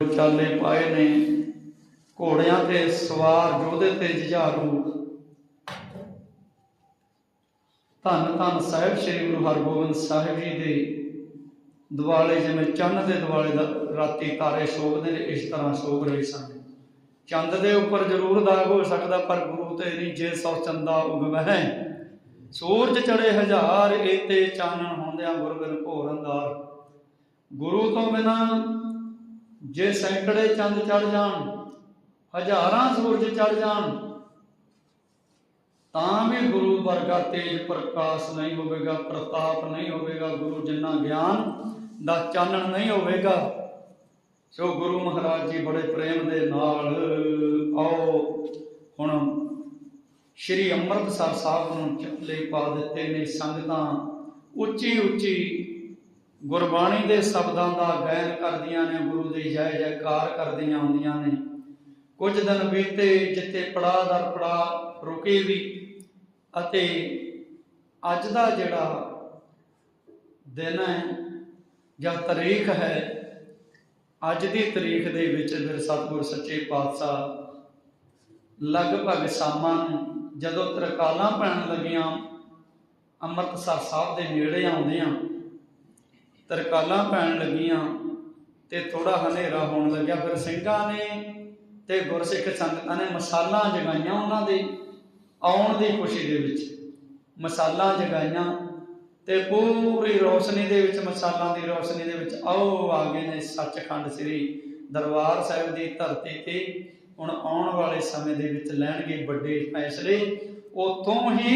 ਚਾਲੇ ਪਾਏ ਨੇ, ਘੋੜਿਆਂ ਤੇ ਸਵਾਰ ਯੋਧੇ ਤੇ ਜੁਝਾਰੂ। ਧੰਨ ਧੰਨ ਸਾਹਿਬ ਸ੍ਰੀ ਗੁਰੂ ਹਰਗੋਬਿੰਦ ਸਾਹਿਬ ਜੀ ਦੇ ਦਿਵਾਲੇ, ਜਿਵੇਂ ਚੰਨ ਦੇ ਦਿਵਾਲੇ ਦਾ ਰਾਤੀ ਤਾਰੇ ਸ਼ੋਭਦੇ ਨੇ, ਇਸ ਤਰ੍ਹਾਂ ਸ਼ੋਭ ਰਹੇ ਸਨ। ਚੰਦ ਦੇ ਉੱਪਰ ਜ਼ਰੂਰ ਦਾਗ ਹੋ ਸਕਦਾ, ਪਰ ਗੁਰੂ ਤੇ ਨਹੀਂ, ਜੇ ਸੌ ਚੰਦਾ ਉਗਵਹਿ ਸੂਰਜ ਚੜੇ ਹਜ਼ਾਰ, ਏਤੇ ਚਾਨਣ ਹੁੰਦਿਆਂ ਗੁਰਬਿਨ ਘੋਰ ਗੁਰੂ ਤੋਂ ਬਿਨਾ ਜੇ ਸੈਂਕੜੇ ਚੰਦ ਚੜ ਜਾਣ, ਹਜ਼ਾਰਾਂ ਸੂਰਜ ਚੜ ਜਾਣ, ਤਾਂ ਵੀ ਗੁਰੂ ਵਰਗਾ ਤੇਜ ਪ੍ਰਕਾਸ਼ ਨਹੀਂ ਹੋਵੇਗਾ, ਪ੍ਰਤਾਪ ਨਹੀਂ ਹੋਵੇਗਾ, ਗੁਰੂ ਜਿੰਨਾ ਗਿਆਨ ਦਾ ਚਾਨਣ ਨਹੀਂ ਹੋਵੇਗਾ, ਸੋ ਗੁਰੂ ਮਹਾਰਾਜ ਜੀ ਬੜੇ ਪ੍ਰੇਮ ਦੇ ਨਾਲ ਆਓ। ਹੁਣ ਸ਼੍ਰੀ ਅੰਮ੍ਰਿਤਸਰ ਸਾਹਿਬ ਨੂੰ ਚੱਲੇ ਪਾ ਦਿੱਤੇ ਨੇ ਸੰਗਤਾਂ ਉੱਚੀ ਉੱਚੀ ਗੁਰਬਾਣੀ ਦੇ ਸ਼ਬਦਾਂ ਦਾ ਗਾਇਨ ਕਰਦੀਆਂ ਨੇ, ਗੁਰੂ ਦੇ ਜੈ ਜੈਕਾਰ ਕਰਦੀਆਂ ਹੁੰਦੀਆਂ ਨੇ। ਕੁਝ ਦਿਨ ਬੀਤੇ ਜਿੱਥੇ ਪੜਾ ਦਰ ਪੜਾ ਰੁਕੇ ਵੀ ਅਤੇ ਅੱਜ ਦਾ ਜਿਹੜਾ ਦਿਨ ਹੈ ਜਾਂ ਤਾਰੀਖ ਹੈ, ਅੱਜ ਦੀ ਤਾਰੀਖ ਦੇ ਵਿੱਚ ਫਿਰ ਸਤਿਗੁਰ ਸੱਚੇ ਪਾਤਸ਼ਾਹ ਲਗਭਗ ਸ਼ਾਮਾਂ ਨੂੰ ਜਦੋਂ ਤਰਕਾਲਾਂ ਪੈਣ ਲੱਗੀਆਂ, ਅੰਮ੍ਰਿਤਸਰ ਸਾਹਿਬ ਦੇ ਨੇੜੇ ਆਉਂਦਿਆਂ ਤਰਕਾਲਾਂ ਪੈਣ ਲੱਗੀਆਂ ਤੇ ਥੋੜਾ ਹਨੇਰਾ ਹੋਣ ਲੱਗਿਆ। ਫਿਰ ਸਿੰਘਾਂ ਨੇ ਤੇ ਗੁਰਸਿੱਖ ਸੰਗਤਾਂ ਨੇ ਮਸਾਲਾਂ ਜਗਾਈਆਂ ਉਹਨਾਂ ਦੇ ਆਉਣ ਦੀ ਖੁਸ਼ੀ ਦੇ ਵਿੱਚ। ਮਸਾਲਾਂ ਜਗਾਈਆਂ ਤੇ ਪੂਰੀ ਰੋਸ਼ਨੀ ਦੇ ਵਿੱਚ, ਮਸਾਲਾਂ ਦੀ ਰੋਸ਼ਨੀ ਦੇ ਵਿੱਚ ਆਓ ਆ ਗਏ ਨੇ ਸੱਚਖੰਡ ਸ੍ਰੀ ਦਰਬਾਰ ਸਾਹਿਬ ਦੀ ਧਰਤੀ ਤੇ। ਹੁਣ ਆਉਣ ਵਾਲੇ ਸਮੇਂ ਦੇ ਵਿੱਚ ਲੈਣਗੇ ਵੱਡੇ ਫੈਸਲੇ। ਉਤੋਂ ਹੀ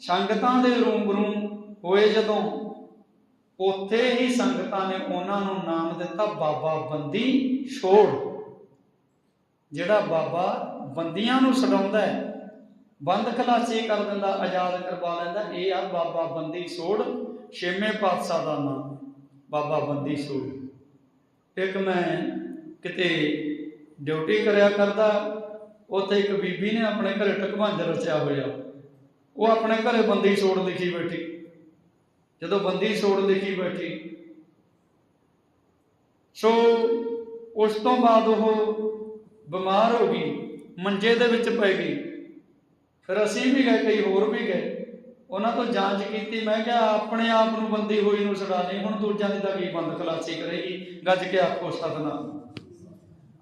ਸੰਗਤਾਂ ਦੇ ਰੂਬਰੂ ਹੋਏ ਜਦੋਂ ਉੱਥੇ ਹੀ ਸੰਗਤਾਂ ਨੇ ਉਹਨਾਂ ਨੂੰ ਨਾਮ ਦਿੱਤਾ ਬਾਬਾ ਬੰਦੀ ਛੋੜ। ਜਿਹੜਾ ਬਾਬਾ ਬੰਦੀਆਂ ਨੂੰ ਛਡਾਉਂਦਾ ਹੈ, ਬੰਦ ਖਲਾਸੀ ਕਰ ਦਿੰਦਾ, ਆਜ਼ਾਦ ਕਰਵਾ ਲੈਂਦਾ, ਇਹ ਆ ਬਾਬਾ ਬੰਦੀ ਛੋੜ, ਛੇਵੇਂ ਪਾਤਸ਼ਾਹ ਦਾ ਨਾਮ, ਬਾਬਾ ਬੰਦੀ ਛੋੜ। ਇੱਕ ਮੈਂ ਕਿਤੇ ਡਿਊਟੀ ਕਰਿਆ ਕਰਦਾ, ਉੱਥੇ ਇੱਕ ਬੀਬੀ ਨੇ ਆਪਣੇ ਘਰੇ ਟਕਵਾਂਜ ਰਚਿਆ ਹੋਇਆ। ਉਹ ਆਪਣੇ ਘਰੇ ਬੰਦੀ ਛੋੜ ਲਿਖੀ ਬੈਠੀ। ਜਦੋਂ ਬੰਦੀ ਛੋੜ ਲਿਖੀ ਬੈਠੀ। ਸੋ ਉਸ ਤੋਂ ਬਾਅਦ ਉਹ ਬਿਮਾਰ ਹੋ ਗਈ, ਮੰਜੇ ਦੇ ਵਿੱਚ ਪੈ ਗਈ। ਫਿਰ ਅਸੀਂ ਵੀ ਗਏ, ਕਈ ਹੋਰ ਵੀ ਗਏ। ਉਹਨਾਂ ਤੋਂ ਜਾਂਚ ਕੀਤੀ, ਮੈਂ ਕਿਹਾ, ਆਪਣੇ ਆਪ ਨੂੰ ਬੰਦੀ ਹੋਈ ਨੂੰ ਛੁਡਾ ਲਈ ਹੁਣ ਦੂਜਿਆਂ ਦੀ ਤਾਂ ਕੀ ਬੰਦ ਖਲਾਸੀ ਕਰੇਗੀ? ਗੱਜ ਕੇ ਆਖੋ, ਸਤਨਾਮ।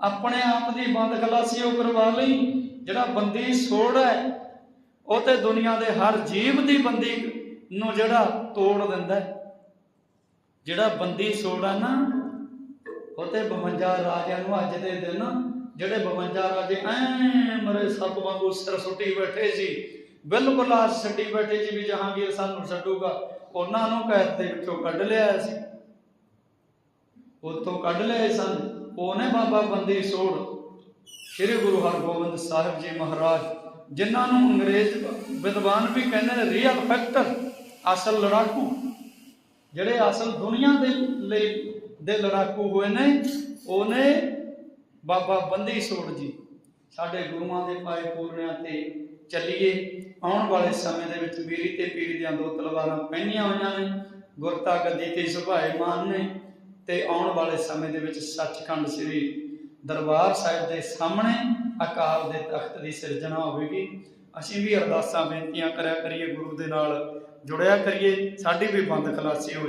ਆਪਣੇ ਆਪ ਦੀ ਬੰਦ ਖਲਾਸੀ ਉਹ ਕਰਵਾ ਲਈ, ਜਿਹੜਾ ਬੰਦੀ ਛੋੜ ਹੈ, ਉਹ ਤੇ ਦੁਨੀਆ ਦੇ ਹਰ ਜੀਵ ਦੀ ਬੰਦੀ ਨੂੰ ਜਿਹੜਾ ਤੋੜ ਦਿੰਦਾ ਜਿਹੜਾ ਬੰਦੀ ਛੋੜ ਹੈ ਨਾ, ਉਹ 52 ਰਾਜਿਆਂ ਨੂੰ ਅੱਜ ਦੇ ਦਿਨ ਜਿਹੜੇ 52 ਰਾਜੇ ਐ ਮਰੇ ਸੱਪ ਵਾਂਗੂ ਸਿਰ ਸੁੱਟੀ ਬੈਠੇ ਸੀ, ਬਿਲਕੁਲ ਆ ਛੱਡੀ ਬੈਠੇ ਸੀ ਵੀ ਜਹਾਂਗੀਰ ਸਾਨੂੰ ਛੱਡੂਗਾ। ਉਹਨਾਂ ਨੂੰ ਕੈਦ ਦੇ ਵਿੱਚੋਂ ਕੱਢ ਲਿਆ ਸੀ। ਉਤੋਂ ਕੱਢ ਲਏ ਸਨ। ਉਹਨੇ ਬਾਬਾ ਬੰਦੀ ਛੋੜ ਸ੍ਰੀ ਗੁਰੂ ਹਰਗੋਬਿੰਦ ਸਾਹਿਬ ਜੀ ਮਹਾਰਾਜ, ਜਿਨ੍ਹਾਂ ਨੂੰ ਅੰਗਰੇਜ਼ ਵਿਦਵਾਨ ਵੀ ਕਹਿੰਦੇ ਨੇ ਰੀਅਲ ਫੈਕਟਰ ਅਸਲ ਲੜਾਕੂ। ਜਿਹੜੇ ਅਸਲ ਦੁਨੀਆ ਦੇ ਲਈ ਦੇ ਲੜਾਕੂ ਹੋਏ ਨੇ, ਉਹਨੇ ਬਾਬਾ ਬੰਦੀ ਛੋੜ ਜੀ, ਸਾਡੇ ਗੁਰੂਆਂ ਦੇ ਪਾਏ ਪੂਰਨਿਆਂ ਤੇ ਚੱਲੀਏ। ਆਉਣ ਵਾਲੇ ਸਮੇਂ ਦੇ ਵਿੱਚ ਵੀਰੀ ਤੇ ਪੀਰੀ ਦੀਆਂ ਦੋ ਤਲਵਾਰਾਂ ਪਹਿਨੀਆਂ ਹੋਈਆਂ ਨੇ ਗੁਰਤਾ ਗੱਦੀ ਤੇ ਸੁਭਾਏ ਮਾਨ ਨੇ। ਤੇ ਆਉਣ ਵਾਲੇ ਸਮੇਂ ਦੇ ਵਿੱਚ ਸੱਚਖੰਡ ਸ੍ਰੀ ਦਰਬਾਰ ਸਾਹਿਬ ਦੇ ਸਾਹਮਣੇ ਅਕਾਲ ਦੇ ਤਖਤ ਦੀ ਸਿਰਜਣਾ ਹੋਵੇਗੀ। ਅਸੀਂ ਵੀ ਅਰਦਾਸਾਂ, ਬੇਨਤੀਆਂ ਕਰਿਆ ਕਰੀਏ ਗੁਰੂ ਦੇ ਨਾਲ, ਜੁੜਿਆ ਕਰੀਏ, ਸਾਡੀ ਵੀ ਬੰਦ ਖਲਾਸੀ ਹੋ